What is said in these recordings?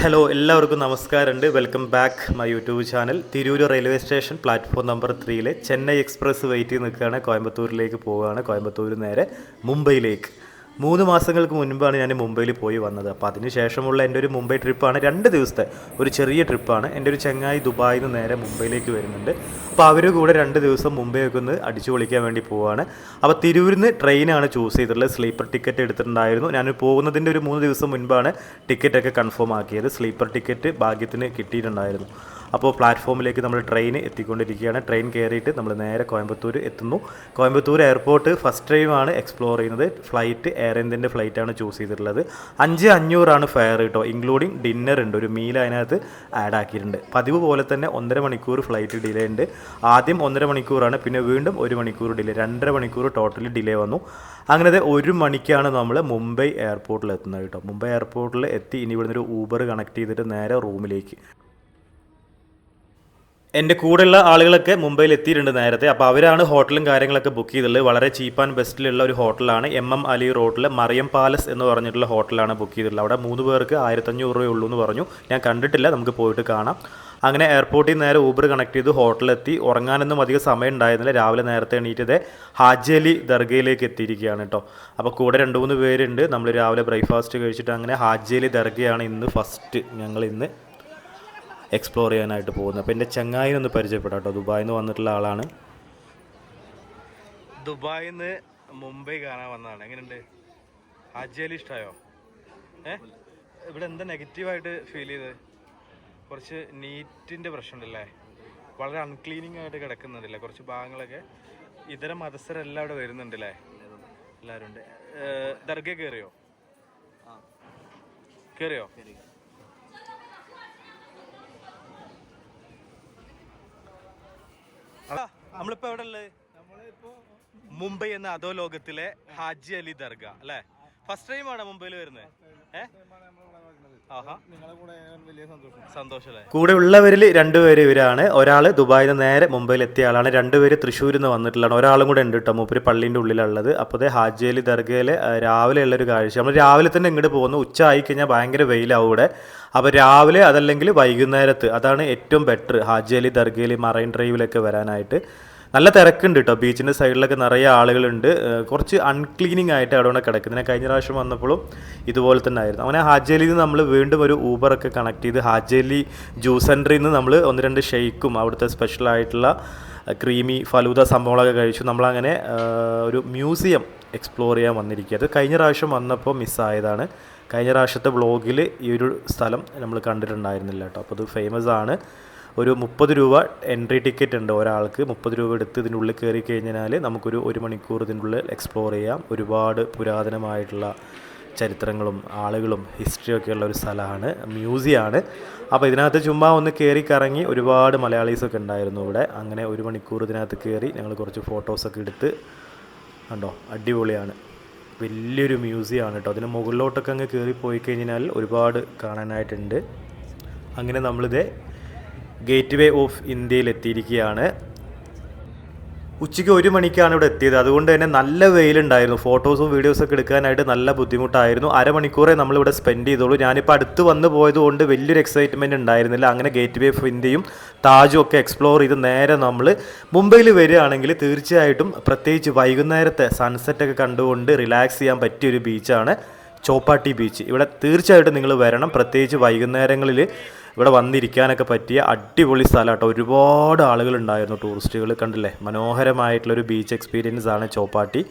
Hello എല്ലാവർക്കും നമസ്കാരമുണ്ട്. Welcome back my YouTube channel Tirur railway station platform number ത്രീയിലെ Chennai express wait ചെയ്ത് നിൽക്കുകയാണ്. കോയമ്പത്തൂരിലേക്ക് പോവുകയാണ്. കോയമ്പത്തൂർ നേരെ മുംബൈയിലേക്ക്. മൂന്ന് മാസങ്ങൾക്ക് മുൻപാണ് ഞാൻ മുംബൈയിൽ പോയി വന്നത്. അപ്പോൾ അതിന് ശേഷമുള്ള എന്റെ ഒരു മുംബൈ ട്രിപ്പാണ് രണ്ട് ദിവസത്തെ ഒരു ചെറിയ ട്രിപ്പാണ്. എന്റെ ഒരു ചങ്ങായി ദുബായിൽ നിന്ന് നേരെ മുംബൈയിലേക്ക് വരുന്നുണ്ട്. അപ്പോൾ അവർ കൂടെ രണ്ട് ദിവസം മുംബൈ ഒക്കെ ഒന്ന് അടിച്ചു പൊളിക്കാൻ വേണ്ടി പോവുകയാണ് അപ്പോൾ തിരൂരിൽ നിന്ന് ട്രെയിനാണ് ചൂസ് ചെയ്തിട്ടുള്ളത്. സ്ലീപ്പർ ടിക്കറ്റ് എടുത്തിട്ടുണ്ടായിരുന്നു. ഞാൻ പോകുന്നതിന്റെ ഒരു മൂന്ന് ദിവസം മുൻപാണ് ടിക്കറ്റൊക്കെ കൺഫേം ആക്കിയത്. സ്ലീപ്പർ ടിക്കറ്റ് ഭാഗ്യത്തിന് കിട്ടിയിട്ടുണ്ടായിരുന്നു. അപ്പോൾ പ്ലാറ്റ്ഫോമിലേക്ക് നമ്മൾ ട്രെയിൻ എത്തിക്കൊണ്ടിരിക്കുകയാണ്. ട്രെയിൻ കയറിയിട്ട് നമ്മൾ നേരെ കോയമ്പത്തൂർ എത്തുന്നു. കോയമ്പത്തൂർ എയർപോർട്ട് ഫസ്റ്റ് ടൈമാണ് എക്സ്പ്ലോർ ചെയ്യുന്നത്. ഫ്ലൈറ്റ് എയർ ഇന്ത്യന്റെ ഫ്ലൈറ്റാണ് ചൂസ് ചെയ്തിട്ടുള്ളത്. അഞ്ച് അഞ്ഞൂറാണ് ഫെയർ കേട്ടോ ഇൻക്ലൂഡിങ് ഡിന്നർ ഉണ്ട്. ഒരു മീൽ അതിനകത്ത് ആഡ് ആക്കിയിട്ടുണ്ട്. പതിവ് പോലെ തന്നെ ഒന്നര മണിക്കൂർ ഫ്ലൈറ്റ് ഡിലേ ഉണ്ട്. ആദ്യം ഒന്നര മണിക്കൂറാണ്. പിന്നെ വീണ്ടും ഒരു മണിക്കൂർ ഡിലേ രണ്ടര മണിക്കൂർ ടോട്ടലി ഡിലേ വന്നു. അങ്ങനത്തെ ഒരു മണിക്കാണ് നമ്മൾ മുംബൈ എയർപോർട്ടിൽ എത്തുന്നത് കേട്ടോ മുംബൈ എയർപോർട്ടിൽ എത്തി ഇനി ഇവിടുന്ന് ഒരു ഊബർ കണക്ട് ചെയ്തിട്ട് നേരെ റൂമിലേക്ക് എന്റെ കൂടെയുള്ള ആളുകളൊക്കെ മുംബൈയിൽ എത്തിയിട്ടുണ്ട് നേരത്തെ. അപ്പോൾ അവരാണ് ഹോട്ടലും കാര്യങ്ങളൊക്കെ ബുക്ക് ചെയ്തിട്ടുള്ളത്. വളരെ ചീപ്പ് ആൻഡ് ബെസ്റ്റിലുള്ള ഒരു ഹോട്ടലാണ്. എം എം അലി റോഡിൽ മറിയം പാലസ് എന്ന് പറഞ്ഞിട്ടുള്ള ഹോട്ടലാണ് ബുക്ക് ചെയ്തിട്ടുള്ളത്. അവിടെ മൂന്ന് പേർക്ക് ആയിരത്തഞ്ഞൂറ് രൂപയേ ഉള്ളൂ എന്ന് പറഞ്ഞു. ഞാൻ കണ്ടിട്ടില്ല. നമുക്ക് പോയിട്ട് കാണാം. അങ്ങനെ എയർപോർട്ടിൽ നേരെ ഊബർ കണക്ട് ചെയ്ത് ഹോട്ടലിലെത്തി. ഉറങ്ങാനൊന്നും അധികം സമയം ഉണ്ടായിരുന്നില്ല. രാവിലെ നേരത്തെ എണീറ്റത് ഹാജി അലി ദർഗയിലേക്ക് എത്തിയിരിക്കുകയാണ് കേട്ടോ. അപ്പോൾ കൂടെ രണ്ട് മൂന്ന് പേരുണ്ട്. നമ്മൾ രാവിലെ ബ്രേക്ക്ഫാസ്റ്റ് കഴിച്ചിട്ട് അങ്ങനെ ഹാജി അലി ദർഗയാണ് ഇന്ന് ഫസ്റ്റ് ഞങ്ങൾ ഇന്ന് എക്സ്പ്ലോർ ചെയ്യാനായിട്ട് പോകുന്നത്. അപ്പോൾ എന്റെ ചങ്ങായി ഒന്ന് പരിചയപ്പെടാം കേട്ടോ. ദുബായിൽ നിന്ന് വന്നിട്ടുള്ള ആളാണ്. ദുബായിൽ നിന്ന് മുംബൈ കാണാൻ വന്നതാണ്. എങ്ങനെയുണ്ട്? അജയലി ഇഷ്ടമായോ ഏ? ഇവിടെ എന്താ നെഗറ്റീവായിട്ട് ഫീൽ ചെയ്ത് കുറച്ച് നീറ്റിന്റെ പ്രശ്നമുണ്ടല്ലേ? വളരെ അൺക്ലീനിങ് ആയിട്ട് കിടക്കുന്നുണ്ടല്ലേ? കുറച്ച് ഭാഗങ്ങളൊക്കെ. ഇതര മതസ്ഥരെല്ലാം അവിടെ വരുന്നുണ്ടല്ലേ? എല്ലാവരും ഉണ്ട് ദർഗ കയറിയോ കയറിയോ നമ്മളിപ്പോ എവിടെ ഉള്ളത് മുംബൈ എന്ന അതോ ലോകത്തിലെ ഹാജി അലി ദർഗ അല്ലെ? ഫസ്റ്റ് ടൈം ആണ് മുംബൈയിൽ വരുന്നത് ഏഹ് കൂടെ ഉള്ളവരിൽ രണ്ടുപേര് ഇവരാണ്. ഒരാൾ ദുബായിൽ നിന്ന് നേരെ മുംബൈയിൽ എത്തിയ ആളാണ്. രണ്ടുപേര് തൃശ്ശൂരിൽ നിന്ന് വന്നിട്ടുള്ളതാണ്. ഒരാളും കൂടെ ഉണ്ട് കേട്ടോ മൂപ്പര് പള്ളീന്റെ ഉള്ളിലുള്ളത്. അപ്പോൾ അതേ ഹാജി അലി ദർഗയിൽ രാവിലെ ഉള്ളൊരു കാഴ്ച. നമ്മൾ രാവിലെ തന്നെ ഇങ്ങോട്ട് പോകുന്നു. ഉച്ച ആയി കഴിഞ്ഞാൽ ഭയങ്കര വെയിലാവും ഇവിടെ. അപ്പോൾ രാവിലെ അതല്ലെങ്കിൽ വൈകുന്നേരത്ത്. അതാണ് ഏറ്റവും ബെറ്റർ ഹാജി അലി ദർഗയിൽ മറൈൻ ഡ്രൈവിലൊക്കെ വരാനായിട്ട്. നല്ല തിരക്കുണ്ട് കേട്ടോ ബീച്ചിന്റെ സൈഡിലൊക്കെ നിറയെ ആളുകളുണ്ട്. കുറച്ച് അൺക്ലീനിങ് ആയിട്ട് അവിടെ കിടക്കുന്നത് കഴിഞ്ഞ പ്രാവശ്യം വന്നപ്പോഴും ഇതുപോലെ തന്നെ ആയിരുന്നു. അങ്ങനെ ഹാജലിയിൽ നിന്ന് നമ്മൾ വീണ്ടും ഒരു ഊബറൊക്കെ കണക്ട് ചെയ്ത് ഹാജലി ജ്യൂസ് സെന്ററിൽ നിന്ന് നമ്മൾ ഒന്ന് രണ്ട് ഷെയ്ക്കും അവിടുത്തെ സ്പെഷ്യലായിട്ടുള്ള ക്രീമി ഫലൂദ സംഭവങ്ങളൊക്കെ കഴിച്ചു. നമ്മളങ്ങനെ ഒരു മ്യൂസിയം എക്സ്പ്ലോർ ചെയ്യാൻ വന്നിരിക്കുക അത് കഴിഞ്ഞ പ്രാവശ്യം വന്നപ്പോൾ മിസ്സായതാണ് കഴിഞ്ഞ പ്രാവശ്യത്തെ വ്ളോഗിൽ ഈ ഒരു സ്ഥലം നമ്മൾ കണ്ടിട്ടുണ്ടായിരുന്നില്ല കേട്ടോ അപ്പോൾ അത് ഫേമസ് ആണ്. ഒരു മുപ്പത് രൂപ എൻട്രി ടിക്കറ്റ് ഉണ്ട് ഒരാൾക്ക്. മുപ്പത് രൂപ എടുത്ത് ഇതിന്റെ ഉള്ളിൽ കയറി കഴിഞ്ഞാൽ നമുക്കൊരു ഒരു മണിക്കൂർ ഇതിന്റെ ഉള്ളിൽ എക്സ്പ്ലോർ ചെയ്യാം. ഒരുപാട് പുരാതനമായിട്ടുള്ള ചരിത്രങ്ങളും ആളുകളും ഹിസ്റ്ററിയൊക്കെ ഉള്ള ഒരു സ്ഥലമാണ് മ്യൂസിയമാണ് അപ്പോൾ ഇതിനകത്ത് ചുമ്മാ ഒന്ന് കയറി കറങ്ങി ഒരുപാട് മലയാളീസൊക്കെ ഉണ്ടായിരുന്നു ഇവിടെ. അങ്ങനെ ഒരു മണിക്കൂർ ഇതിനകത്ത് കയറി ഞങ്ങൾ കുറച്ച് ഫോട്ടോസൊക്കെ എടുത്ത് കണ്ടോ? അടിപൊളിയാണ്. വലിയൊരു മ്യൂസിയമാണ് കേട്ടോ. അതിന് മുകളിലോട്ടൊക്കെ അങ്ങ് കയറി പോയി കഴിഞ്ഞാൽ ഒരുപാട് കാണാനായിട്ടുണ്ട്. അങ്ങനെ നമ്മളിത് ഗേറ്റ് വേ ഓഫ് ഇന്ത്യയിൽ എത്തിയിരിക്കുകയാണ് ഉച്ചയ്ക്ക് ഒരു മണിക്കാണ് ഇവിടെ എത്തിയത്. അതുകൊണ്ട് തന്നെ നല്ല വെയിലുണ്ടായിരുന്നു. ഫോട്ടോസും വീഡിയോസും ഒക്കെ എടുക്കാനായിട്ട് നല്ല ബുദ്ധിമുട്ടായിരുന്നു. അരമണിക്കൂറേ നമ്മളിവിടെ സ്പെൻഡ് ചെയ്തോളൂ ഞാനിപ്പോൾ അടുത്ത് വന്ന് പോയതുകൊണ്ട് വലിയൊരു എക്സൈറ്റ്മെന്റ് ഉണ്ടായിരുന്നില്ല. അങ്ങനെ ഗേറ്റ് വേ ഓഫ് ഇന്ത്യയും താജും ഒക്കെ എക്സ്പ്ലോർ ചെയ്ത് നേരെ നമ്മൾ മുംബൈയിൽ വരികയാണെങ്കിൽ തീർച്ചയായിട്ടും പ്രത്യേകിച്ച് വൈകുന്നേരത്തെ സൺസെറ്റൊക്കെ കണ്ടുകൊണ്ട് റിലാക്സ് ചെയ്യാൻ പറ്റിയൊരു ബീച്ചാണ് ചോപ്പാട്ടി ബീച്ച് ഇവിടെ തീർച്ചയായിട്ടും നിങ്ങൾ വരണം. പ്രത്യേകിച്ച് വൈകുന്നേരങ്ങളിൽ ഇവിടെ വന്നിരിക്കാനൊക്കെ പറ്റിയ അടിപൊളി സ്ഥലം കേട്ടോ ഒരുപാട് ആളുകളുണ്ടായിരുന്നു ടൂറിസ്റ്റുകൾ കണ്ടില്ലേ? മനോഹരമായിട്ടുള്ളൊരു ബീച്ച് എക്സ്പീരിയൻസ് ആണ് ചോപ്പാട്ടി.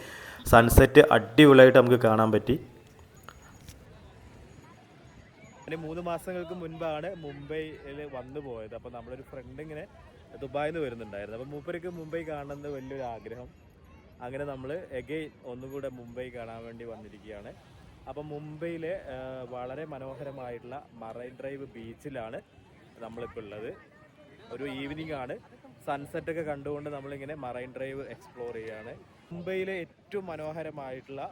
സൺസെറ്റ് അടിപൊളിയായിട്ട് നമുക്ക് കാണാൻ പറ്റി. മൂന്ന് മാസങ്ങൾക്ക് മുൻപാണ് മുംബൈയിൽ വന്നു പോയത്. അപ്പോൾ നമ്മളൊരു ഫ്രണ്ട് ഇങ്ങനെ ദുബായിൽ നിന്ന് വരുന്നുണ്ടായിരുന്നു. അപ്പോൾ മൂപ്പർക്ക് മുംബൈ കാണണമെന്ന് വലിയൊരു ആഗ്രഹം. അങ്ങനെ നമ്മൾ എഗെയിൻ ഒന്നുകൂടെ മുംബൈ കാണാൻ വേണ്ടി വന്നിരിക്കുകയാണ്. അപ്പം മുംബൈയിലെ വളരെ മനോഹരമായിട്ടുള്ള മറൈൻ ഡ്രൈവ് ബീച്ചിലാണ് നമ്മളിപ്പോൾ ഉള്ളത്. ഒരു ഈവനിങ് ആണ്. സൺസെറ്റ് ഒക്കെ കണ്ടുകൊണ്ട് നമ്മളിങ്ങനെ മറൈൻ ഡ്രൈവ് എക്സ്പ്ലോർ ചെയ്യാണ് മുംബൈയിലെ ഏറ്റവും മനോഹരമായിട്ടുള്ള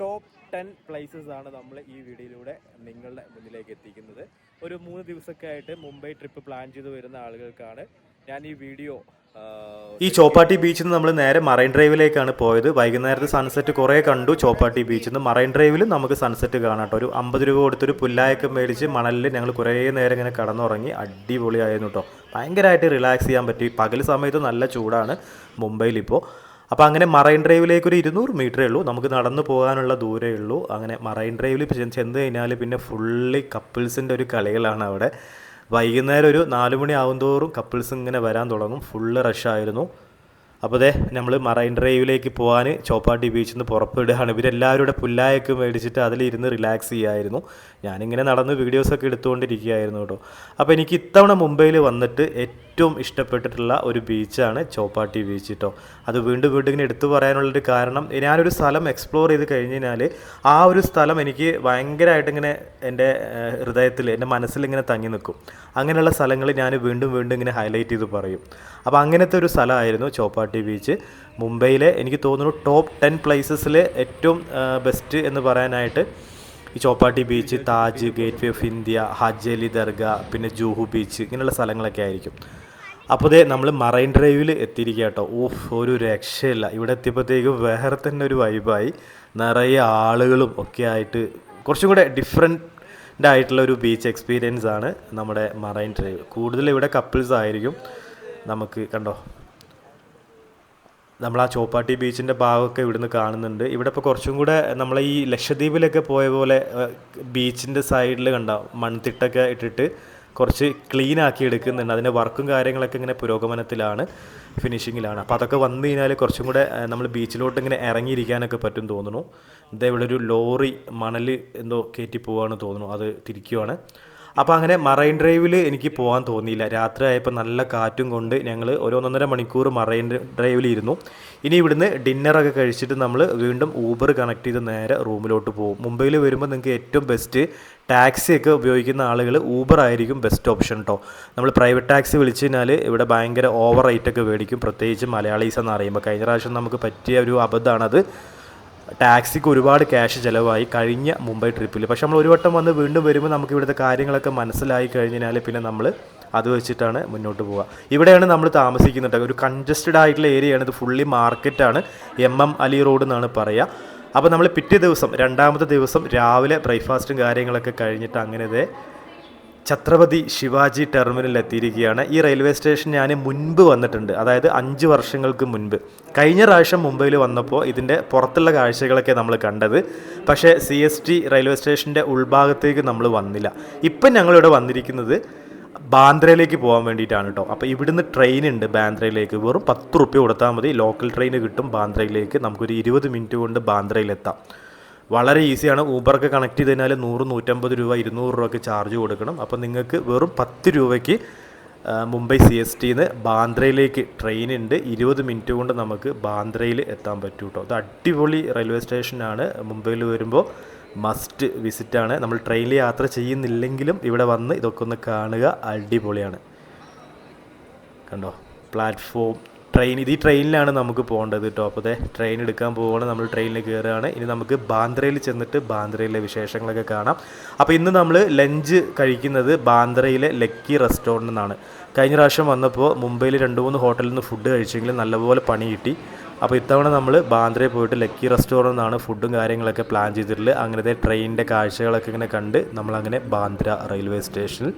ടോപ്പ് ടെൻ പ്ലേസസ് ആണ് നമ്മൾ ഈ വീഡിയോയിലൂടെ നിങ്ങളുടെ മുന്നിലേക്ക് എത്തിക്കുന്നത്. ഒരു മൂന്ന് ദിവസമൊക്കെ ആയിട്ട് മുംബൈ ട്രിപ്പ് പ്ലാൻ ചെയ്ത് വരുന്ന ആളുകൾക്കാണ് ഞാൻ ഈ വീഡിയോ ഈ ചോപ്പാട്ടി ബീച്ചിൽ നിന്ന് നമ്മൾ നേരെ മറൈൻ ഡ്രൈവിലേക്കാണ് പോയത്. വൈകുന്നേരത്തെ സൺസെറ്റ് കുറേ കണ്ടു. ചോപ്പാട്ടി ബീച്ചിൽ നിന്ന് മറൈൻ ഡ്രൈവിൽ നമുക്ക് സൺസെറ്റ് കാണാം ഒരു അമ്പത് രൂപ കൊടുത്തൊരു പുല്ലായൊക്കെ മേടിച്ച് മണലിൽ ഞങ്ങൾ കുറേ നേരം ഇങ്ങനെ കടന്നുറങ്ങി അടിപൊളിയായിരുന്നു കേട്ടോ ഭയങ്കരമായിട്ട് റിലാക്സ് ചെയ്യാൻ പറ്റി. പകൽ സമയത്ത് നല്ല ചൂടാണ് മുംബൈയിൽ ഇപ്പോൾ അപ്പോൾ അങ്ങനെ മറൈൻ ഡ്രൈവിലേക്ക് ഒരു ഇരുന്നൂറ് മീറ്ററേ ഉള്ളൂ. നമുക്ക് നടന്നു പോകാനുള്ള ദൂരേ ഉള്ളൂ. അങ്ങനെ മറൈൻ ഡ്രൈവിൽ ചെന്ന് കഴിഞ്ഞാൽ പിന്നെ ഫുള്ളി കപ്പിൾസിന്റെ ഒരു കളികളാണ് അവിടെ. വൈകുന്നേരം ഒരു നാല് മണി തോറും കപ്പിൾസ് ഇങ്ങനെ വരാൻ തുടങ്ങും. ഫുള്ള് റഷായിരുന്നു അപ്പോൾ അതെ നമ്മൾ മറൈൻ ഡ്രൈവിലേക്ക് പോകാൻ ചോപ്പാട്ടി ബീച്ചിൽ നിന്ന് പുറപ്പെടുകയാണ്. ഇവരെല്ലാവരും കൂടെ പുല്ലായൊക്കെ മേടിച്ചിട്ട് അതിലിരുന്ന് റിലാക്സ് ചെയ്യായിരുന്നു. ഞാനിങ്ങനെ നടന്ന് വീഡിയോസൊക്കെ എടുത്തുകൊണ്ടിരിക്കുകയായിരുന്നു കേട്ടോ. അപ്പോൾ എനിക്ക് ഇത്തവണ മുംബൈയിൽ വന്നിട്ട് ഏറ്റവും ഇഷ്ടപ്പെട്ടിട്ടുള്ള ഒരു ബീച്ചാണ് ചോപ്പാട്ടി ബീച്ച് കേട്ടോ അത് വീണ്ടും വീണ്ടും ഇങ്ങനെ എടുത്തു പറയാനുള്ളൊരു കാരണം ഞാനൊരു സ്ഥലം എക്സ്പ്ലോർ ചെയ്ത് കഴിഞ്ഞ് കഴിഞ്ഞാൽ ആ ഒരു സ്ഥലം എനിക്ക് ഭയങ്കരമായിട്ട് ഇങ്ങനെ എന്റെ ഹൃദയത്തിൽ എന്റെ മനസ്സിൽ ഇങ്ങനെ തങ്ങി നിൽക്കും. അങ്ങനെയുള്ള സ്ഥലങ്ങൾ ഞാൻ വീണ്ടും വീണ്ടും ഇങ്ങനെ ഹൈലൈറ്റ് ചെയ്ത് പറയും. അപ്പോൾ അങ്ങനത്തെ ഒരു സ്ഥലമായിരുന്നു ചോപ്പാട്ടി ബീച്ച്. മുംബൈയിലെ എനിക്ക് തോന്നുന്നു ടോപ്പ് ടെൻ പ്ലേസസിൽ ഏറ്റവും ബെസ്റ്റ് എന്ന് പറയാനായിട്ട് ഈ Chowpatty beach Taj gateway of India Haji Ali Dargah പിന്നെ ജൂഹു ബീച്ച് ഇങ്ങനെയുള്ള സ്ഥലങ്ങളൊക്കെ ആയിരിക്കും. അപ്പോൾ ദേ നമ്മൾ മറൈൻ ഡ്രൈവിൽ എത്തിയിരിക്കുക കേട്ടോ. ഓഫ് ഒരു രക്ഷയില്ല. ഇവിടെ എത്തിയപ്പോഴത്തേക്ക് വേറെ തന്നെ ഒരു വൈബായി. നിറയെ ആളുകളും ഒക്കെ ആയിട്ട് കുറച്ചും കൂടെ ഡിഫറെന്റ് ആയിട്ടുള്ള ഒരു ബീച്ച് എക്സ്പീരിയൻസ് ആണ് നമ്മുടെ മറൈൻ ഡ്രൈവ്. കൂടുതൽ ഇവിടെ കപ്പിൾസ് ആയിരിക്കും. നമുക്ക് കണ്ടോ? നമ്മൾ ആ ചോപ്പാട്ടി ബീച്ചിന്റെ ഭാഗമൊക്കെ ഇവിടുന്ന് കാണുന്നുണ്ട്. ഇവിടെ ഇപ്പോൾ കുറച്ചും കൂടെ നമ്മൾ ഈ ലക്ഷദ്വീപിലൊക്കെ പോയ പോലെ ബീച്ചിന്റെ സൈഡിൽ കണ്ട? മൺതിട്ടൊക്കെ ഇട്ടിട്ട് കുറച്ച് ക്ലീൻ ആക്കി എടുക്കുന്നുണ്ട്. അതിന്റെ വർക്കും കാര്യങ്ങളൊക്കെ ഇങ്ങനെ പുരോഗമനത്തിലാണ് ഫിനിഷിങ്ങിലാണ് അപ്പോൾ അതൊക്കെ വന്നു കഴിഞ്ഞാൽ കുറച്ചും കൂടെ നമ്മൾ ബീച്ചിലോട്ട് ഇങ്ങനെ ഇറങ്ങിയിരിക്കാനൊക്കെ പറ്റും തോന്നുന്നു. ഇതേ ഇവിടെ ഒരു ലോറി മണൽ എന്തോ കയറ്റി പോവാണ് തോന്നുന്നു. അത് തിരിക്കുവാണ്. അപ്പോൾ അങ്ങനെ മറൈൻ ഡ്രൈവിൽ എനിക്ക് പോകാൻ തോന്നിയില്ല. രാത്രി ആയപ്പോൾ നല്ല കാറ്റും കൊണ്ട് ഞങ്ങൾ ഒരു ഒന്നൊന്നര മണിക്കൂർ മറൈൻ ഡ്രൈവിൽ ഇരുന്നു ഇനി ഇവിടുന്ന് ഡിന്നറൊക്കെ കഴിച്ചിട്ട് നമ്മൾ വീണ്ടും ഊബർ കണക്ട് ചെയ്ത് നേരെ റൂമിലോട്ട് പോകും. മുംബൈയിൽ വരുമ്പോൾ നിങ്ങൾക്ക് ഏറ്റവും ബെസ്റ്റ് ടാക്സിയൊക്കെ ഉപയോഗിക്കുന്ന ആളുകൾ ഊബർ ആയിരിക്കും ബെസ്റ്റ് ഓപ്ഷൻ കേട്ടോ നമ്മൾ പ്രൈവറ്റ് ടാക്സി വിളിച്ചു കഴിഞ്ഞാൽ ഇവിടെ ഭയങ്കര ഓവർ റേറ്റൊക്കെ മേടിക്കും. പ്രത്യേകിച്ച് മലയാളീസ് എന്ന് അറിയുമ്പോൾ കഴിഞ്ഞ പ്രാവശ്യം നമുക്ക് പറ്റിയ ഒരു അബദ്ധമാണത്. ടാക്സിക്ക് ഒരുപാട് ക്യാഷ് ചിലവായി കഴിഞ്ഞ മുംബൈ ട്രിപ്പിൽ പക്ഷെ നമ്മൾ ഒരു വട്ടം വന്ന് വീണ്ടും വരുമ്പോൾ നമുക്ക് ഇവിടുത്തെ കാര്യങ്ങളൊക്കെ മനസ്സിലായി കഴിഞ്ഞാൽ പിന്നെ നമ്മൾ അത് വെച്ചിട്ടാണ് മുന്നോട്ട് പോവുക. ഇവിടെയാണ് നമ്മൾ താമസിക്കുന്നത്. ഒരു കൺജസ്റ്റഡ് ആയിട്ടുള്ള ഏരിയയാണ് ഇത് ഫുള്ളി മാർക്കറ്റാണ് എം എം അലി റോഡ് എന്നാണ് പറയുക അപ്പോൾ നമ്മൾ പിറ്റേ ദിവസം രണ്ടാമത്തെ ദിവസം രാവിലെ ബ്രേക്ക്ഫാസ്റ്റും കാര്യങ്ങളൊക്കെ കഴിഞ്ഞിട്ട് അങ്ങനെ ഛത്രപതി ശിവാജി ടെർമിനൽ എത്തിയിരിക്കുകയാണ്. ഈ റെയിൽവേ സ്റ്റേഷൻ ഞാൻ മുൻപ് വന്നിട്ടുണ്ട്. അതായത് അഞ്ച് വർഷങ്ങൾക്ക് മുൻപ്. കഴിഞ്ഞ പ്രാവശ്യം മുംബൈയിൽ വന്നപ്പോൾ ഇതിന്റെ പുറത്തുള്ള കാഴ്ചകളൊക്കെ നമ്മൾ കണ്ടത്. പക്ഷേ സി എസ് ടി റെയിൽവേ സ്റ്റേഷന്റെ ഉൾഭാഗത്തേക്ക് നമ്മൾ വന്നില്ല. ഇപ്പം ഞങ്ങളിവിടെ വന്നിരിക്കുന്നത് ബാന്ദ്രയിലേക്ക് പോകാൻ വേണ്ടിയിട്ടാണ് കേട്ടോ അപ്പോൾ ഇവിടുന്ന് ട്രെയിൻ ഉണ്ട് ബാന്ദ്രയിലേക്ക്. വെറും പത്ത് റുപ്യ കൊടുത്താൽ മതി. ലോക്കൽ ട്രെയിൻ കിട്ടും ബാന്ദ്രയിലേക്ക്. നമുക്കൊരു ഇരുപത് മിനിറ്റ് കൊണ്ട് ബാന്ദ്രയിലെത്താം വളരെ ഈസിയാണ്. ഊബറൊക്കെ കണക്ട് ചെയ്ത് കഴിഞ്ഞാൽ നൂറ് നൂറ്റമ്പത് രൂപ ഇരുന്നൂറ് രൂപയ്ക്ക് ചാർജ് കൊടുക്കണം. അപ്പോൾ നിങ്ങൾക്ക് വെറും പത്ത് രൂപയ്ക്ക് മുംബൈ സി എസ് ടിന്ന് ബാന്ദ്രയിലേക്ക് ട്രെയിൻ ഉണ്ട്. ഇരുപത് മിനിറ്റ് കൊണ്ട് നമുക്ക് ബാന്ദ്രയിൽ എത്താൻ പറ്റും കേട്ടോ അത് അടിപൊളി റെയിൽവേ സ്റ്റേഷനാണ് മുംബൈയിൽ വരുമ്പോൾ മസ്റ്റ് വിസിറ്റാണ് നമ്മൾ ട്രെയിനിൽ യാത്ര ചെയ്യുന്നില്ലെങ്കിലും ഇവിടെ വന്ന് ഇതൊക്കെ ഒന്ന് കാണുക അടിപൊളിയാണ്. കണ്ടോ? പ്ലാറ്റ്ഫോം ട്രെയിൻ ഇത് ഈ ട്രെയിനിലാണ് നമുക്ക് പോകേണ്ടത് കേട്ടോ അപ്പോൾ ട്രെയിൻ എടുക്കാൻ പോവുകയാണ് നമ്മൾ ട്രെയിനിൽ കയറുകയാണ് ഇനി നമുക്ക് ബാന്ദ്രയിൽ ചെന്നിട്ട് ബാന്ദ്രയിലെ വിശേഷങ്ങളൊക്കെ കാണാം. അപ്പോൾ ഇന്ന് നമ്മൾ ലഞ്ച് കഴിക്കുന്നത് ബാന്ദ്രയിലെ ലക്കി റെസ്റ്റോറന്റിൽ നിന്നാണ് കഴിഞ്ഞ പ്രാവശ്യം വന്നപ്പോൾ മുംബൈയിൽ രണ്ട് മൂന്ന് ഹോട്ടലിൽ നിന്ന് ഫുഡ് കഴിച്ചെങ്കിലും നല്ലപോലെ പണി കിട്ടി. അപ്പോൾ ഇത്തവണ നമ്മൾ ബാന്ദ്രയിൽ പോയിട്ട് ലക്കി റെസ്റ്റോറന്റിൽ നിന്നാണ് ഫുഡും കാര്യങ്ങളൊക്കെ പ്ലാൻ ചെയ്തിട്ടുള്ളത്. അങ്ങനത്തെ ട്രെയിനിന്റെ കാഴ്ചകളൊക്കെ ഇങ്ങനെ കണ്ട് നമ്മളങ്ങനെ ബാന്ദ്ര റെയിൽവേ സ്റ്റേഷനിൽ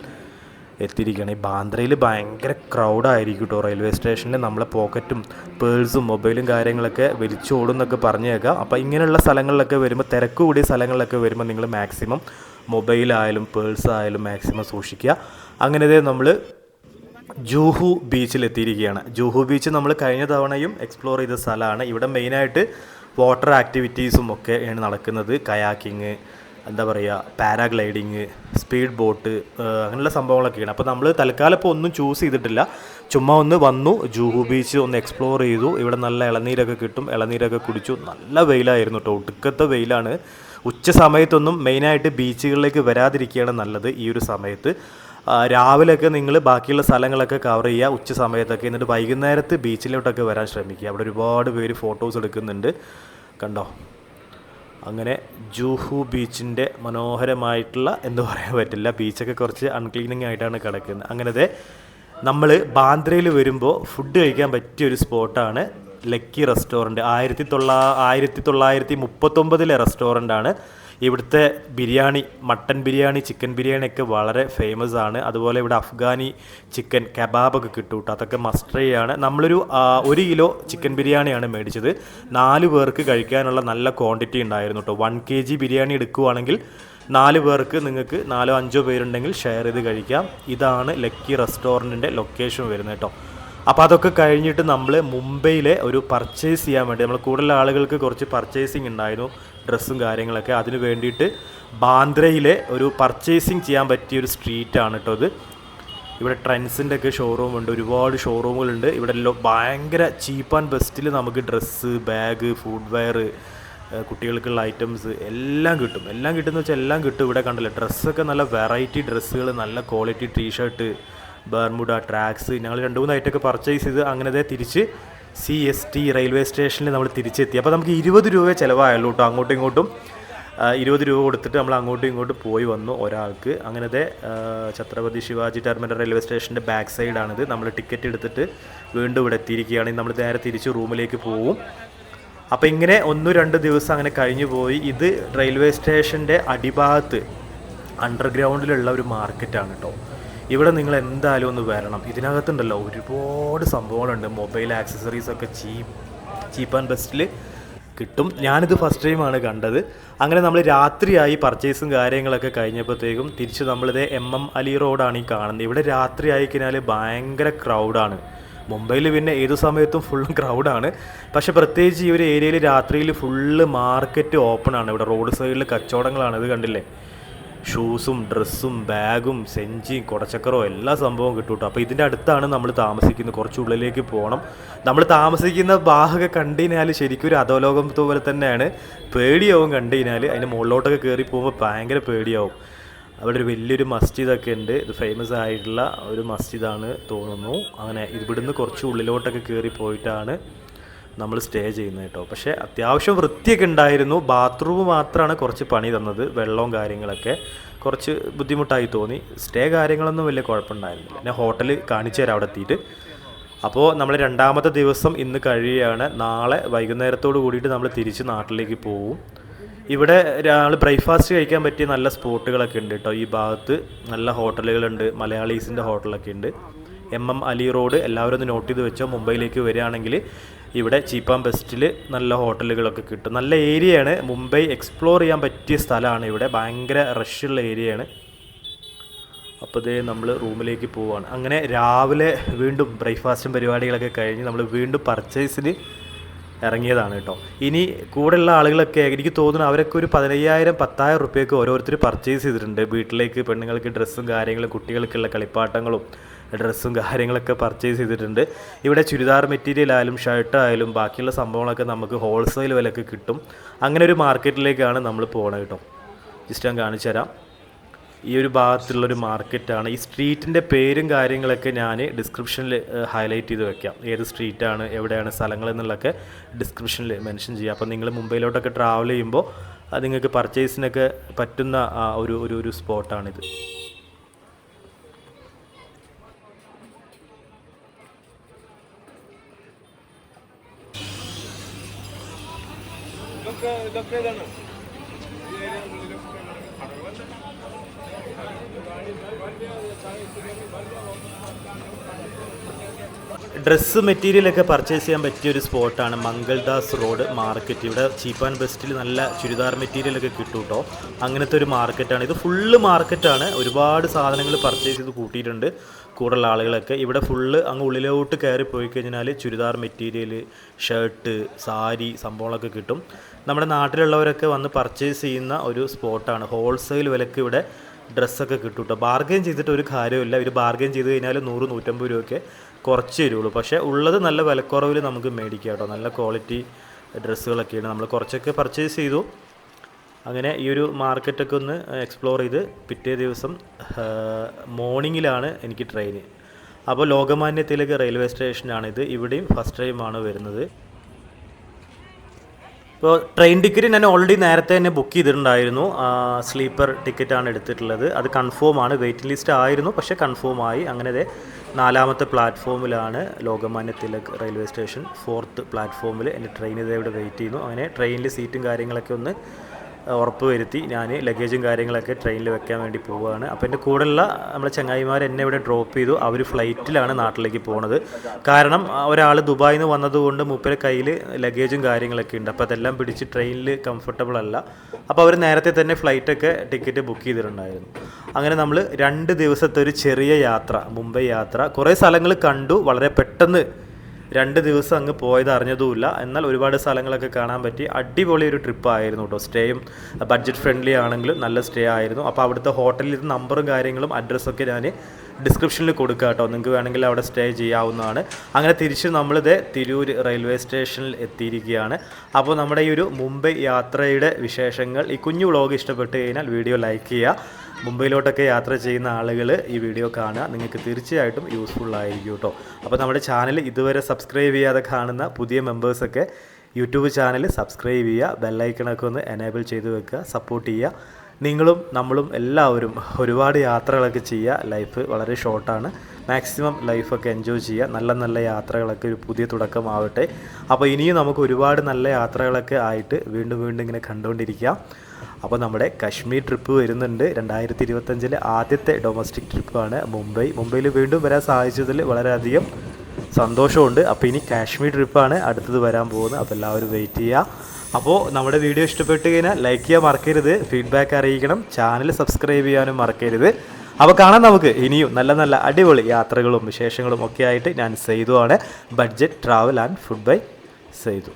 എത്തിയിരിക്കുകയാണ്. ഈ ബാന്ദ്രയിൽ ഭയങ്കര ക്രൗഡായിരിക്കും കേട്ടോ റെയിൽവേ സ്റ്റേഷനിൽ നമ്മളെ പോക്കറ്റും പേഴ്സും മൊബൈലും കാര്യങ്ങളൊക്കെ വലിച്ചോടും എന്നൊക്കെ പറഞ്ഞേക്കാം. അപ്പോൾ ഇങ്ങനെയുള്ള സ്ഥലങ്ങളിലൊക്കെ വരുമ്പോൾ തിരക്ക് കൂടിയ സ്ഥലങ്ങളിലൊക്കെ വരുമ്പോൾ നിങ്ങൾ മാക്സിമം മൊബൈലായാലും പേഴ്സ് ആയാലും മാക്സിമം സൂക്ഷിക്കുക. അങ്ങനെ നമ്മൾ ജൂഹു ബീച്ചിൽ എത്തിയിരിക്കുകയാണ്. ജൂഹു ബീച്ച് നമ്മൾ കഴിഞ്ഞ തവണയും എക്സ്പ്ലോർ ചെയ്ത സ്ഥലമാണ്. ഇവിടെ മെയിനായിട്ട് വാട്ടർ ആക്ടിവിറ്റീസും ഒക്കെ ആണ് നടക്കുന്നത്. കയാക്കിങ് എന്താ പറയുക പാരാഗ്ലൈഡിങ് സ്പീഡ് ബോട്ട് അങ്ങനെയുള്ള സംഭവങ്ങളൊക്കെയാണ്. അപ്പോൾ നമ്മൾ തൽക്കാലം ഇപ്പോൾ ഒന്നും ചൂസ് ചെയ്തിട്ടില്ല. ചുമ്മാ ഒന്ന് വന്നു ജൂഹു ബീച്ച് ഒന്ന് എക്സ്പ്ലോർ ചെയ്തു. ഇവിടെ നല്ല ഇളനീരൊക്കെ കിട്ടും. ഇളനീരൊക്കെ കുടിച്ചു. നല്ല വെയിലായിരുന്നു കേട്ടോ ഒടുക്കത്തെ വെയിലാണ്. ഉച്ച സമയത്തൊന്നും മെയിനായിട്ട് ബീച്ചുകളിലേക്ക് വരാതിരിക്കുകയാണ് നല്ലത് ഈ ഒരു സമയത്ത്. രാവിലെയൊക്കെ നിങ്ങൾ ബാക്കിയുള്ള സ്ഥലങ്ങളൊക്കെ കവർ ചെയ്യുക. ഉച്ച സമയത്തൊക്കെ എന്നിട്ട് വൈകുന്നേരത്ത് ബീച്ചിലോട്ടൊക്കെ വരാൻ ശ്രമിക്കുക. അവിടെ ഒരുപാട് പേര് ഫോട്ടോസ് എടുക്കുന്നുണ്ട്. കണ്ടോ? അങ്ങനെ ജൂഹു ബീച്ചിന്റെ മനോഹരമായിട്ടുള്ള എന്ന് പറയാൻ പറ്റില്ല ബീച്ചൊക്കെ കുറച്ച് അൺക്ലീനിങ് ആയിട്ടാണ് കിടക്കുന്നത്. അങ്ങനത്തെ നമ്മൾ ബാന്ദ്രയിൽ വരുമ്പോൾ ഫുഡ് കഴിക്കാൻ പറ്റിയ ഒരു സ്പോട്ടാണ് ലക്കി റെസ്റ്റോറന്റ്. ആയിരത്തി തൊള്ളാ ആയിരത്തി തൊള്ളായിരത്തി മുപ്പത്തൊമ്പതിലെ റെസ്റ്റോറന്റാണ് ഇവിടുത്തെ ബിരിയാണി മട്ടൻ ബിരിയാണി ചിക്കൻ ബിരിയാണി ഒക്കെ വളരെ ഫേമസ് ആണ്. അതുപോലെ ഇവിടെ അഫ്ഗാനി ചിക്കൻ കബാബൊക്കെ കിട്ടും കേട്ടോ അതൊക്കെ മസ്റ്റ് ആണ്. നമ്മളൊരു ഒരു കിലോ ചിക്കൻ ബിരിയാണിയാണ് മേടിച്ചത്. നാല് പേർക്ക് കഴിക്കാനുള്ള നല്ല ക്വാണ്ടിറ്റി ഉണ്ടായിരുന്നു കേട്ടോ വൺ കെ ജി ബിരിയാണി എടുക്കുവാണെങ്കിൽ നാല് പേർക്ക് നിങ്ങൾക്ക് നാലോ അഞ്ചോ പേരുണ്ടെങ്കിൽ ഷെയർ ചെയ്ത് കഴിക്കാം. ഇതാണ് ലക്കി റെസ്റ്റോറന്റിന്റെ ലൊക്കേഷൻ വരുന്നത് കേട്ടോ അപ്പോൾ അതൊക്കെ കഴിഞ്ഞിട്ട് നമ്മൾ മുംബൈയിലെ ഒരു പർച്ചേസ് ചെയ്യാൻ വേണ്ടി നമ്മൾ കൂടുതൽ ആളുകൾക്ക് കുറച്ച് പർച്ചേസിങ് ഉണ്ടായിരുന്നു. ഡ്രസ്സും കാര്യങ്ങളൊക്കെ. അതിന് വേണ്ടിയിട്ട് ബാന്ദ്രയിലെ ഒരു പർച്ചേസിങ് ചെയ്യാൻ പറ്റിയ ഒരു സ്ട്രീറ്റാണ് കേട്ടോ ഇത്. ഇവിടെ ട്രെൻഡ്സിന്റെ ഒക്കെ ഷോറൂം ഉണ്ട്. ഒരുപാട് ഷോറൂമുകളുണ്ട് ഇവിടെ ഭയങ്കര ചീപ്പ് ആൻഡ് ബെസ്റ്റിൽ നമുക്ക് ഡ്രസ്സ് ബാഗ് ഫുഡ് വെയർ കുട്ടികൾക്കുള്ള ഐറ്റംസ് എല്ലാം കിട്ടും. എല്ലാം കിട്ടുന്ന വെച്ചാൽ എല്ലാം കിട്ടും ഇവിടെ കണ്ടല്ലോ. ഡ്രസ്സൊക്കെ നല്ല വെറൈറ്റി ഡ്രസ്സുകൾ നല്ല ക്വാളിറ്റി ടീഷർട്ട് ബർമുഡ ട്രാക്സ് ഞങ്ങൾ രണ്ട് മൂന്ന് ഐറ്റമൊക്കെ പർച്ചേസ് ചെയ്ത് അങ്ങനെ തിരിച്ച് സി എസ് ടി റെയിൽവേ സ്റ്റേഷനിൽ നമ്മൾ തിരിച്ചെത്തി. അപ്പോൾ നമുക്ക് ഇരുപത് രൂപ ചിലവായുള്ളൂ കേട്ടോ അങ്ങോട്ടും ഇങ്ങോട്ടും. ഇരുപത് രൂപ കൊടുത്തിട്ട് നമ്മൾ അങ്ങോട്ടും ഇങ്ങോട്ടും പോയി വന്നു ഒരാൾക്ക്. അങ്ങനത്തെ ഛത്രപതി ശിവാജി ടെർമിനൽ റെയിൽവേ സ്റ്റേഷന്റെ ബാക്ക് സൈഡാണിത് നമ്മൾ ടിക്കറ്റ് എടുത്തിട്ട് വീണ്ടും ഇവിടെ എത്തിയിരിക്കുകയാണെങ്കിൽ നമ്മൾ നേരെ തിരിച്ച് റൂമിലേക്ക് പോവും. അപ്പോൾ ഇങ്ങനെ ഒന്ന് രണ്ട് ദിവസം അങ്ങനെ കഴിഞ്ഞു പോയി. ഇത് റെയിൽവേ സ്റ്റേഷന്റെ അടിഭാഗത്ത് അണ്ടർഗ്രൗണ്ടിലുള്ള ഒരു മാർക്കറ്റാണ് കേട്ടോ ഇവിടെ നിങ്ങൾ എന്തായാലും ഒന്ന് വരണം. ഇതിനകത്തുണ്ടല്ലോ ഒരുപാട് സംഭവങ്ങളുണ്ട്. മൊബൈൽ ആക്സസറീസ് ഒക്കെ ചീപ്പ് ചീപ്പ് ആൻഡ് ബെസ്റ്റിൽ കിട്ടും. ഞാനിത് ഫസ്റ്റ് ടൈമാണ് കണ്ടത്. അങ്ങനെ നമ്മൾ രാത്രിയായി പർച്ചേസും കാര്യങ്ങളൊക്കെ കഴിഞ്ഞപ്പോഴത്തേക്കും തിരിച്ച് നമ്മളിത് എം എം അലി റോഡാണ് ഈ കാണുന്നത്. ഇവിടെ രാത്രി ആയി കഴിഞ്ഞാൽ ഭയങ്കര ക്രൗഡാണ് മുംബൈയിൽ പിന്നെ ഏത് സമയത്തും ഫുള്ളും ക്രൗഡാണ് പക്ഷേ പ്രത്യേകിച്ച് ഈ ഒരു ഏരിയയിൽ രാത്രിയിൽ ഫുള്ള് മാർക്കറ്റ് ഓപ്പൺ ആണ്. ഇവിടെ റോഡ് സൈഡിൽ കച്ചവടങ്ങളാണ്. ഇത് കണ്ടില്ലേ? ഷൂസും ഡ്രസ്സും ബാഗും സെഞ്ചിയും കുടച്ചക്കറോ എല്ലാ സംഭവവും കിട്ടും കേട്ടോ അപ്പോൾ ഇതിന്റെ അടുത്താണ് നമ്മൾ താമസിക്കുന്നത്. കുറച്ച് ഉള്ളിലേക്ക് പോകണം നമ്മൾ താമസിക്കുന്ന ഭാഗമൊക്കെ കണ്ടു കഴിഞ്ഞാൽ ശരിക്കും ഒരു അധോലോകം പോലെ തന്നെയാണ്. പേടിയാവും കണ്ടു കഴിഞ്ഞാൽ അതിന്റെ മുകളിലോട്ടൊക്കെ കയറി പോകുമ്പോൾ ഭയങ്കര പേടിയാവും. അവിടെ ഒരു വലിയൊരു മസ്ജിദൊക്കെ ഉണ്ട്. ഇത് ഫേമസ് ആയിട്ടുള്ള ഒരു മസ്ജിദാണ് തോന്നുന്നു. അങ്ങനെ ഇവിടുന്ന് കുറച്ച് ഉള്ളിലോട്ടൊക്കെ കയറി പോയിട്ടാണ് നമ്മൾ സ്റ്റേ ചെയ്യുന്നത് കേട്ടോ. പക്ഷേ അത്യാവശ്യം വൃത്തിയൊക്കെ ഉണ്ടായിരുന്നു. ബാത്റൂം മാത്രമാണ് കുറച്ച് പണി തന്നത് വെള്ളവും കാര്യങ്ങളൊക്കെ. കുറച്ച് ബുദ്ധിമുട്ടായി തോന്നി. സ്റ്റേ കാര്യങ്ങളൊന്നും വലിയ കുഴപ്പമുണ്ടായിരുന്നില്ല. പിന്നെ ഹോട്ടൽ കാണിച്ചു തരാം അവിടെ എത്തിയിട്ട്. അപ്പോൾ നമ്മൾ രണ്ടാമത്തെ ദിവസം ഇന്ന് കഴിയുകയാണ്. നാളെ വൈകുന്നേരത്തോട് കൂടിയിട്ട് നമ്മൾ തിരിച്ച് നാട്ടിലേക്ക് പോവും. ഇവിടെ രാവിലെ ബ്രേക്ക്ഫാസ്റ്റ് കഴിക്കാൻ പറ്റിയ നല്ല സ്പോട്ടുകളൊക്കെ ഉണ്ട് കേട്ടോ. ഈ ഭാഗത്ത് നല്ല ഹോട്ടലുകളുണ്ട്. മലയാളീസിന്റെ ഹോട്ടലൊക്കെ ഉണ്ട്. എം എം അലി റോഡ് എല്ലാവരും ഒന്ന് നോട്ട് ചെയ്ത് വെച്ചോ. മുംബൈയിലേക്ക് വരികയാണെങ്കിൽ ഇവിടെ ചീപ്പ് ആൻഡ് ബെസ്റ്റിൽ നല്ല ഹോട്ടലുകളൊക്കെ കിട്ടും. നല്ല ഏരിയയാണ്. മുംബൈ എക്സ്പ്ലോർ ചെയ്യാൻ പറ്റിയ സ്ഥലമാണ് ഇവിടെ. ഭയങ്കര റഷുള്ള ഏരിയയാണ്. അപ്പോൾ ഇതേ നമ്മൾ റൂമിലേക്ക് പോവുകയാണ് അങ്ങനെ രാവിലെ വീണ്ടും ബ്രേക്ക്ഫാസ്റ്റും പരിപാടികളൊക്കെ കഴിഞ്ഞ് നമ്മൾ വീണ്ടും പർച്ചേസിന് ഇറങ്ങിയതാണ് കേട്ടോ. ഇനി കൂടെയുള്ള ആളുകളൊക്കെ എനിക്ക് തോന്നുന്നു അവരൊക്കെ ഒരു പതിനയ്യായിരം പത്തായിരം റുപ്യക്ക് ഓരോരുത്തർ പർച്ചേസ് ചെയ്തിട്ടുണ്ട്. വീട്ടിലേക്ക് പെണ്ണുങ്ങൾക്ക് ഡ്രസ്സും കാര്യങ്ങളും കുട്ടികൾക്കുള്ള കളിപ്പാട്ടങ്ങളും ഡ്രസ്സും കാര്യങ്ങളൊക്കെ പർച്ചേസ് ചെയ്തിട്ടുണ്ട്. ഇവിടെ ചുരിദാർ മെറ്റീരിയൽ ആയാലും ഷർട്ട് ആയാലും ബാക്കിയുള്ള സംഭവങ്ങളൊക്കെ നമുക്ക് ഹോൾസെയിൽ വിലക്ക് കിട്ടും. അങ്ങനെ ഒരു മാർക്കറ്റിലേക്കാണ് നമ്മൾ പോകണത് കേട്ടോ ജസ്റ്റ് ഞാൻ കാണിച്ചു തരാം. ഈ ഒരു ഭാഗത്തുള്ളൊരു മാർക്കറ്റാണ് ഈ സ്ട്രീറ്റിന്റെ പേരും കാര്യങ്ങളൊക്കെ ഞാൻ ഡിസ്ക്രിപ്ഷനിൽ ഹൈലൈറ്റ് ചെയ്ത് വെക്കാം. ഏത് സ്ട്രീറ്റാണ് എവിടെയാണ് സ്ഥലങ്ങൾ എന്നുള്ളതൊക്കെ ഡിസ്ക്രിപ്ഷനിൽ മെൻഷൻ ചെയ്യാം. അപ്പോൾ നിങ്ങൾ മുംബൈയിലോട്ടൊക്കെ ട്രാവൽ ചെയ്യുമ്പോൾ നിങ്ങൾക്ക് പർച്ചേസിനൊക്കെ പറ്റുന്ന ഒരു ഒരു സ്പോട്ടാണിത് ഡ്രസ്സ് മെറ്റീരിയലൊക്കെ പർച്ചേസ് ചെയ്യാൻ പറ്റിയ ഒരു സ്പോട്ടാണ് മംഗൾദാസ് റോഡ് മാർക്കറ്റ്. ഇവിടെ ചീപ്പ് ആൻഡ് ബെസ്റ്റിൽ നല്ല ചുരിദാർ മെറ്റീരിയലൊക്കെ കിട്ടും കേട്ടോ അങ്ങനത്തെ ഒരു മാർക്കറ്റാണ്. ഇത് ഫുള്ള് മാർക്കറ്റാണ്. ഒരുപാട് സാധനങ്ങൾ പർച്ചേസ് ചെയ്ത് കൂട്ടിയിട്ടുണ്ട് കൂടുതലുള്ള ആളുകളൊക്കെ. ഇവിടെ ഫുള്ള് അങ്ങ് ഉള്ളിലോട്ട് കയറി പോയി കഴിഞ്ഞാൽ ചുരിദാർ മെറ്റീരിയൽ ഷർട്ട് സാരി സംഭവങ്ങളൊക്കെ കിട്ടും. നമ്മുടെ നാട്ടിലുള്ളവരൊക്കെ വന്ന് പർച്ചേസ് ചെയ്യുന്ന ഒരു സ്പോട്ടാണ് ഹോൾസെയിൽ വിലക്ക് ഇവിടെ ഡ്രസ്സൊക്കെ കിട്ടും കേട്ടോ ബാർഗെയിൻ ചെയ്തിട്ട് ഒരു കാര്യമില്ല ഇവർ ബാർഗെയിൻ ചെയ്ത് കഴിഞ്ഞാൽ നൂറ് നൂറ്റമ്പത് രൂപയൊക്കെ കുറച്ച് തരുള്ളൂ പക്ഷേ ഉള്ളത് നല്ല വിലക്കുറവിൽ നമുക്ക് മേടിക്കാം കേട്ടോ നല്ല ക്വാളിറ്റി ഡ്രസ്സുകളൊക്കെയാണ്. നമ്മൾ കുറച്ചൊക്കെ പർച്ചേസ് ചെയ്തു. അങ്ങനെ ഈ ഒരു മാർക്കറ്റൊക്കെ ഒന്ന് എക്സ്പ്ലോർ ചെയ്ത് പിറ്റേ ദിവസം മോർണിംഗിലാണ് എനിക്ക് ട്രെയിൻ അപ്പോൾ ലോകമാന്യ തിലക് റെയിൽവേ സ്റ്റേഷനാണിത് ഇവിടെയും ഫസ്റ്റ് ടൈമാണ് വരുന്നത്. ഇപ്പോൾ ട്രെയിൻ ടിക്കറ്റ് ഞാൻ ഓൾറെഡി നേരത്തെ തന്നെ ബുക്ക് ചെയ്തിട്ടുണ്ടായിരുന്നു. സ്ലീപ്പർ ടിക്കറ്റാണ് എടുത്തിട്ടുള്ളത്. അത് കൺഫേം ആണ്. വെയിറ്റിംഗ് ലിസ്റ്റ് ആയിരുന്നു. പക്ഷെ കൺഫേം ആയി. അങ്ങനെ അതെ നാലാമത്തെ പ്ലാറ്റ്ഫോമിലാണ് Lokmanya Tilak railway station fourth പ്ലാറ്റ്ഫോമിൽ എന്റെ ട്രെയിൻ ഇതേ ഇവിടെ വെയിറ്റ് ചെയ്യുന്നു. അങ്ങനെ ട്രെയിനിൽ സീറ്റും കാര്യങ്ങളൊക്കെ ഒന്ന് ഉറപ്പ് വരുത്തി ഞാൻ ലഗേജും കാര്യങ്ങളൊക്കെ ട്രെയിനിൽ വെക്കാൻ വേണ്ടി പോവുകയാണ് അപ്പോൾ എന്റെ കൂടെയുള്ള നമ്മുടെ ചങ്ങായിമാർ എന്നെ ഇവിടെ ഡ്രോപ്പ് ചെയ്തു. അവർ ഫ്ലൈറ്റിലാണ് നാട്ടിലേക്ക് പോണത്. കാരണം ഒരാൾ ദുബായിൽ നിന്ന് വന്നതുകൊണ്ട് മൂപ്പരെ കയ്യിൽ ലഗേജും കാര്യങ്ങളൊക്കെ ഉണ്ട്. അപ്പോൾ അതെല്ലാം പിടിച്ച് ട്രെയിനിൽ കംഫർട്ടബിൾ അല്ല. അപ്പോൾ അവർ നേരത്തെ തന്നെ ഫ്ലൈറ്റൊക്കെ ടിക്കറ്റ് ബുക്ക് ചെയ്തിട്ടുണ്ടായിരുന്നു. അങ്ങനെ നമ്മൾ രണ്ട് ദിവസത്തെ ഒരു ചെറിയ യാത്ര മുംബൈ യാത്ര. കുറേ സ്ഥലങ്ങൾ കണ്ടു. വളരെ പെട്ടെന്ന് രണ്ട് ദിവസം അങ്ങ് പോയത് അറിഞ്ഞതുമില്ല. എന്നാൽ ഒരുപാട് സ്ഥലങ്ങളൊക്കെ കാണാൻ പറ്റി. അടിപൊളി ഒരു ട്രിപ്പ് ആയിരുന്നു കേട്ടോ സ്റ്റേയും ബഡ്ജറ്റ് ഫ്രണ്ട്ലി ആണെങ്കിലും നല്ല സ്റ്റേ ആയിരുന്നു. അപ്പോൾ അവിടുത്തെ ഹോട്ടലിൽ നമ്പറും കാര്യങ്ങളും അഡ്രസ്സൊക്കെ ഞാൻ ഡിസ്ക്രിപ്ഷനിൽ കൊടുക്കാം കേട്ടോ നിങ്ങൾക്ക് വേണമെങ്കിൽ അവിടെ സ്റ്റേ ചെയ്യാവുന്നതാണ്. അങ്ങനെ തിരിച്ച് നമ്മളിത് തിരൂർ റെയിൽവേ സ്റ്റേഷനിൽ എത്തിയിരിക്കുകയാണ്. അപ്പോൾ നമ്മുടെ ഈ ഒരു മുംബൈ യാത്രയുടെ വിശേഷങ്ങൾ ഈ കുഞ്ഞു വ്ളോഗ് ഇഷ്ടപ്പെട്ട് കഴിഞ്ഞാൽ വീഡിയോ ലൈക്ക് ചെയ്യുക. മുംബൈയിലോട്ടൊക്കെ യാത്ര ചെയ്യുന്ന ആളുകൾ ഈ വീഡിയോ കാണുക. നിങ്ങൾക്ക് തീർച്ചയായിട്ടും യൂസ്ഫുൾ ആയിരിക്കും കേട്ടോ അപ്പോൾ നമ്മുടെ ചാനൽ ഇതുവരെ സബ്സ്ക്രൈബ് ചെയ്യാതെ കാണുന്ന പുതിയ മെമ്പേഴ്സൊക്കെ യൂട്യൂബ് ചാനൽ സബ്സ്ക്രൈബ് ചെയ്യുക. ബെല്ലൈക്കണൊക്കെ ഒന്ന് എനേബിൾ ചെയ്ത് വെക്കുക. സപ്പോർട്ട് ചെയ്യുക. നിങ്ങളും നമ്മളും എല്ലാവരും ഒരുപാട് യാത്രകളൊക്കെ ചെയ്യുക. ലൈഫ് വളരെ ഷോർട്ടാണ് മാക്സിമം ലൈഫൊക്കെ എൻജോയ് ചെയ്യുക. നല്ല നല്ല യാത്രകളൊക്കെ ഒരു പുതിയ തുടക്കമാവട്ടെ. അപ്പോൾ ഇനിയും നമുക്ക് ഒരുപാട് നല്ല യാത്രകളൊക്കെ ആയിട്ട് വീണ്ടും വീണ്ടും ഇങ്ങനെ കണ്ടുകൊണ്ടിരിക്കാം. അപ്പോൾ നമ്മുടെ കശ്മീർ ട്രിപ്പ് വരുന്നുണ്ട്. രണ്ടായിരത്തി ഇരുപത്തഞ്ചിലെ ആദ്യത്തെ ഡൊമസ്റ്റിക് ട്രിപ്പാണ് മുംബൈ. മുംബൈയിൽ വീണ്ടും വരാൻ സാധിച്ചതിൽ വളരെയധികം സന്തോഷമുണ്ട്. അപ്പോൾ ഇനി കാശ്മീർ ട്രിപ്പാണ് അടുത്തത് വരാൻ പോകുന്നത്. അപ്പോൾ എല്ലാവരും വെയിറ്റ് ചെയ്യുക അപ്പോൾ നമ്മുടെ വീഡിയോ ഇഷ്ടപ്പെട്ട് കഴിഞ്ഞാൽ ലൈക്ക് ചെയ്യാൻ മറക്കരുത്. ഫീഡ്ബാക്ക് അറിയിക്കണം. ചാനൽ സബ്സ്ക്രൈബ് ചെയ്യാനും മറക്കരുത്. അപ്പോൾ കാണാം നമുക്ക് ഇനിയും നല്ല നല്ല അടിപൊളി യാത്രകളും വിശേഷങ്ങളും ഒക്കെ ആയിട്ട് ഞാൻ സെയ്തു ആണ് budget travel and food by Saithu.